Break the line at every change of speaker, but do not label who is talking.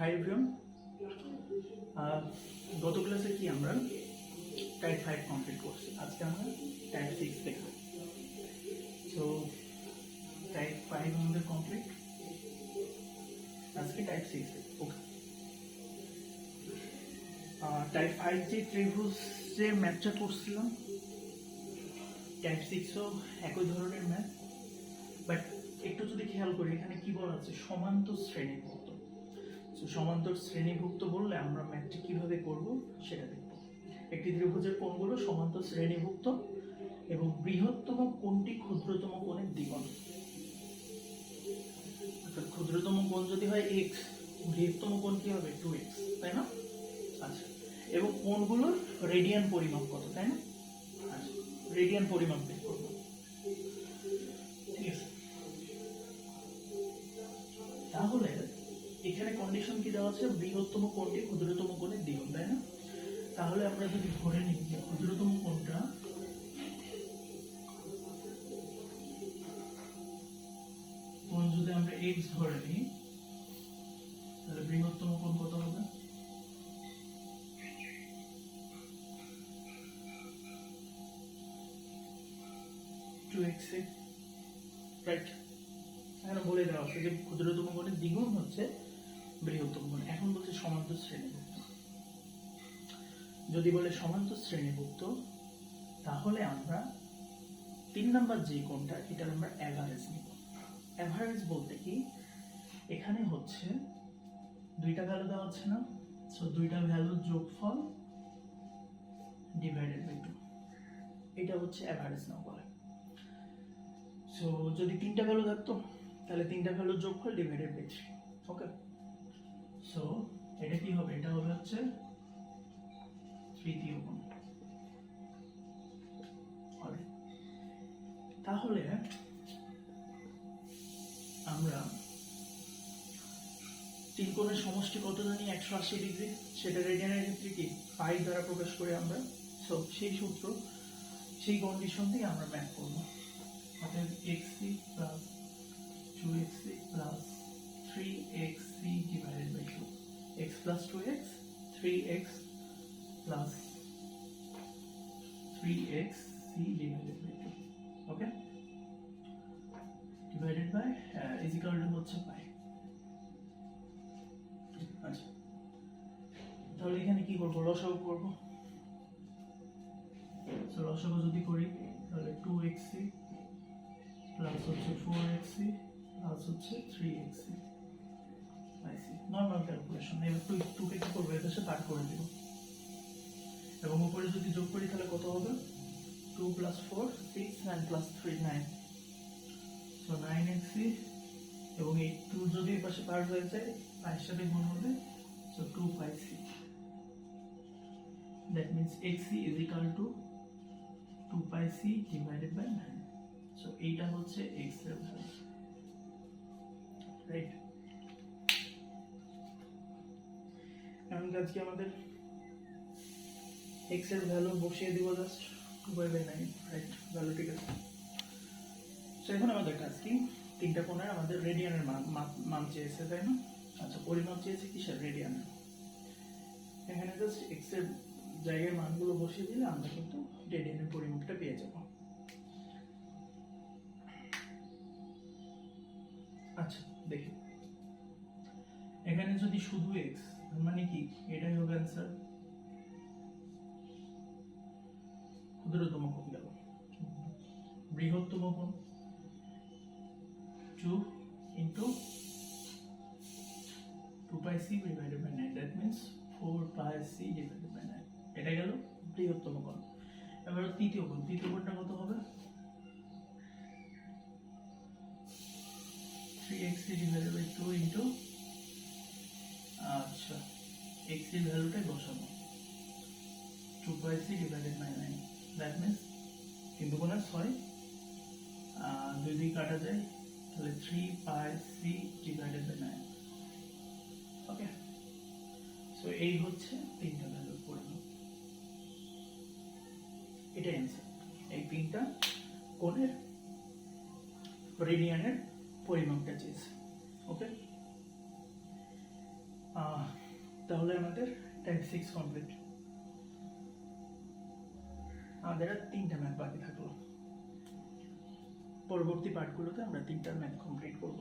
Hi everyone গত ক্লাসে কি আমরা টাইপ ফাইভ কমপ্লিট করছি? আজকে আমরা টাইপ সিক্স দেখব। সো টাইপ ফাইভ আমাদের কমপ্লিট আজকে type six okay type five যে ত্রিভুজ ম্যাথটা করছিলাম টাইপ সিক্সও একই ধরনের ম্যাথ বাট একটু যদি খেয়াল করি, এখানে কি বলা আছে? সমান্তর শ্রেণীভুক্ত তো সমান্তর শ্রেণীভুক্ত বললে আমরা ম্যাথটি কীভাবে করব সেটা দেখব। একটি ত্রিভুজের কোণগুলো সমান্তর শ্রেণীভুক্ত এবং বৃহত্তম কোণটি ক্ষুদ্রতম কোণের দ্বিগুণ। অর্থাৎ ক্ষুদ্রতম কোণ যদি হয় এক্স বৃহত্তম কোণ কি হবে? টু এক্স তাই না? আচ্ছা। এবং কোণগুলোর রেডিয়ান পরিমাপ কত, তাই না? আচ্ছা। রেডিয়ান পরিমাপ বের করব। দেওয়া আছে বৃহত্তম কোণটি ক্ষুদ্রতম কোণের দ্বিগুণ তাই না? তাহলে আমরা যদি ধরে নিই যে ক্ষুদ্রতম কোণটা কোণ যদি আমরা এক্স ধরে নিই, তাহলে বৃহত্তম কোণ কত হবে? এখানে বলে দেওয়া আছে যে ক্ষুদ্রতম কোণের দ্বিগুণ হচ্ছে বৃহত্তম কোণ এখন বলছে সমান্তর শ্রেণীভুক্ত। যদি বলে সমান্তর শ্রেণীভুক্ত, তাহলে আমরা তিন নাম্বার যে কোণটা, এটার আমরা অ্যাভারেজ নিব। অ্যাভারেজ বলতে কি? এখানে হচ্ছে দুইটা ভ্যালু দেওয়া আছে না। সো দুইটা ভ্যালুর যোগফল ডিভাইডেড বাই টু এটা হচ্ছে অ্যাভারেজ নাও বলে সো যদি তিনটা ভ্যালু থাকতো, তাহলে তিনটা ভ্যালুর যোগফল divided by three okay so এটা কি হবে? এটা হবে হচ্ছে তৃতীয় গুণ তাহলে আমরা তিন কোণের সমষ্টি কত জানি একশো আশি ডিগ্রি? সেটা রেডিয়ানের ক্ষেত্রে কি পাই দ্বারা প্রকাশ করে আমরা। সো সেই সূত্র, সেই কন্ডিশন থেকে আমরা ম্যাথ করব। অর্থাৎ x c x plus three x c divided by two okay divided by is equal to হচ্ছে পাই। আচ্ছা। তাহলে এখানে কি করব? লসাগু করব। তো লসাগু যদি করি, তাহলে টু এক্স সি প্লাস হচ্ছে ফোর এক্স সি প্লাস হচ্ছে three x c I see normal calculation এবার টু টুকে কি করব? এর সাথে পার করে দিব এবং উপরে যদি যোগ করি তাহলে কত হবে? Two plus four six nine plus three nine so nine x c এবং এই টু যদি এর পাশে পার হয়ে যায় পায়ের সাথে গুণ হবে। So two pi c that means x c is equal to two pi c divided by nine so এইটা হচ্ছে এক্সের ভ্যালু রাইট এখন আজকে আমাদের এক্সের ভ্যালু বসিয়ে দিব just two by by right value ঠিক আছে। তো এখন আমাদের কাজ কি? তিনটা কোণের আমাদের রেডিয়ানের মান চেয়েছে, তাই না? আচ্ছা পরিমাপ চেয়েছে কিসের? রেডিয়ানের এখানে জাস্ট এক্সের জায়গায় মানগুলো বসিয়ে দিলে আমরা কিন্তু রেডিয়ানের পরিমাপটা পেয়ে যাব। আচ্ছা দেখি। এখানে যদি শুধু এক্স মানে কি? এটাই হবে অ্যান্সার ক্ষুদ্রতম কোণ গেল বৃহত্তম কোণ two into two pi c divided by nine that means four pi c divided by nine এটা গেল বৃহত্তম কোণ। এবার তৃতীয় কোণ। তৃতীয় কোণটা কত হবে? Three x divided by two into আচ্ছা এক্সের ভ্যালুটাই বসাবো। বাই ডিভাইডেড বাই দ্যাট কাটা যায়, তাহলে C divided by okay so এই হচ্ছে তিনটা ভ্যালুর পরিমাণ। এটাই এই তিনটা কোণের রেডিয়ানের পরিমাপটা চেয়েছে। তাহলে আমাদের টাইপ সিক্স কমপ্লিট আমাদের আর তিনটা ম্যাথ বাকি থাকল। পরবর্তী পার্টগুলোতে আমরা তিনটা ম্যাথ কমপ্লিট করব।